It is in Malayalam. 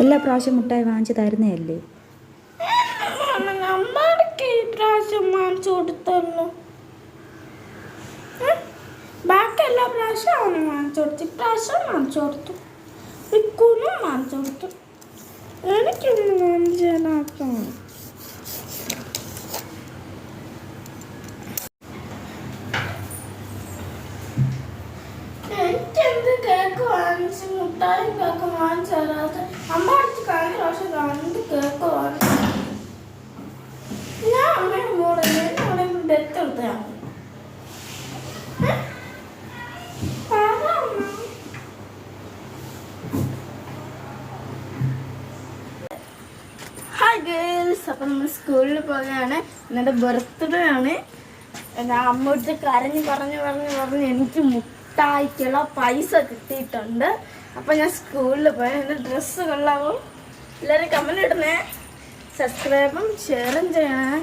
എല്ലാ പ്രാവശ്യം മുട്ടായി വാങ്ങിച്ച് തരുന്നതല്ലേ? പ്രാവശ്യം വാങ്ങിച്ചു എല്ലാ കൊടുത്തു. എനിക്കൊന്നും വാങ്ങിച്ചു വാങ്ങിച്ച് മുട്ടായി കേക്ക് വാങ്ങിച്ചു തരാതെ അമ്മ അടുത്ത് പ്രാവശ്യം രണ്ട് കേക്ക് വാങ്ങിച്ചു ഞാൻ അമ്മയുടെ മോളെ അവിടെ ഡെത്ത് എടുത്തതാണ് ഗേൾസ് അപ്പം നമ്മൾ സ്കൂളിൽ പോവുകയാണ്. എന്നിട്ട് ബർത്ത്ഡേ ആണ്. ഞാൻ അമ്മടുത്ത് കരഞ്ഞ് പറഞ്ഞ് പറഞ്ഞ് പറഞ്ഞ് എനിക്ക് മുട്ടായിക്കുള്ള പൈസ കിട്ടിയിട്ടുണ്ട്. അപ്പം ഞാൻ സ്കൂളിൽ പോയാൽ എന്റെ ഡ്രസ്സ് കൊള്ളാവോ. എല്ലാവരും കമന്റ് ഇടണേ. സബ്സ്ക്രൈബും ഷെയറും ചെയ്യണേ.